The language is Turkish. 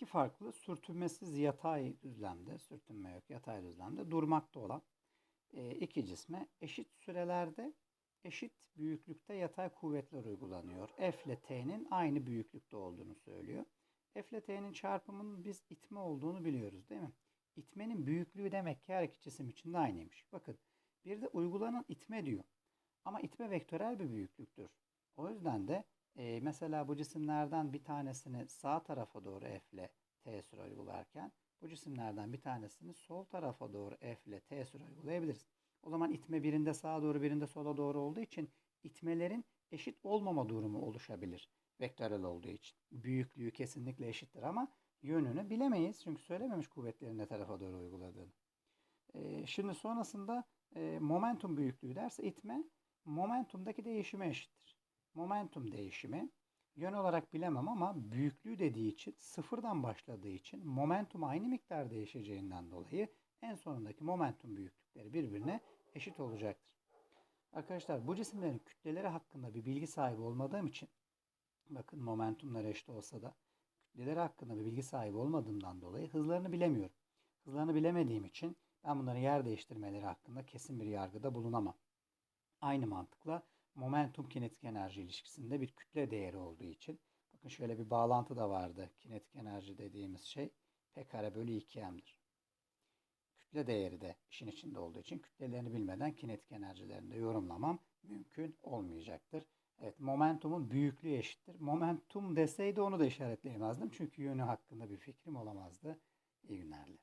iki farklı sürtünmesiz yatay düzlemde, sürtünme yok yatay düzlemde durmakta olan e, iki cisme eşit sürelerde eşit büyüklükte yatay kuvvetler uygulanıyor. F ile T'nin aynı büyüklükte olduğunu söylüyor. F ile T'nin çarpımının biz itme olduğunu biliyoruz değil mi? İtmenin büyüklüğü demek ki her iki cisim için de aynıymış. Bakın bir de uygulanan itme diyor. Ama itme vektörel bir büyüklüktür. O yüzden de e, mesela bu cisimlerden bir tanesini sağ tarafa doğru F ile cisimlerden bir tanesini sol tarafa doğru F ile T süre uygulayabiliriz. O zaman itme birinde sağa doğru birinde sola doğru olduğu için itmelerin eşit olmama durumu oluşabilir. Vektörel olduğu için. Büyüklüğü kesinlikle eşittir ama yönünü bilemeyiz. Çünkü söylememiş kuvvetlerin ne tarafa doğru uyguladığını. E, şimdi sonrasında e, momentum büyüklüğü derse itme momentumdaki değişime eşittir. Momentum değişimi yön olarak bilemem ama büyüklüğü dediği için sıfırdan başladığı için momentum aynı miktar değişeceğinden dolayı en sonundaki momentum büyüklükleri birbirine eşit olacaktır. Arkadaşlar bu cisimlerin kütleleri hakkında bir bilgi sahibi olmadığım için bakın momentumlar eşit olsa da kütleleri hakkında bir bilgi sahibi olmadığımdan dolayı hızlarını bilemiyorum. Hızlarını bilemediğim için ben bunların yer değiştirmeleri hakkında kesin bir yargıda bulunamam. Aynı mantıkla momentum kinetik enerji ilişkisinde bir kütle değeri olduğu için bakın şöyle bir bağlantı da vardı. Kinetik enerji dediğimiz şey P kare bölü 2M'dir. Kütle değeri de işin içinde olduğu için kütlelerini bilmeden kinetik enerjilerini de yorumlamam mümkün olmayacaktır. Evet momentumun büyüklüğü eşittir. Momentum deseydi onu da işaretleyemezdim. Çünkü yönü hakkında bir fikrim olamazdı. İyi günler dilerim.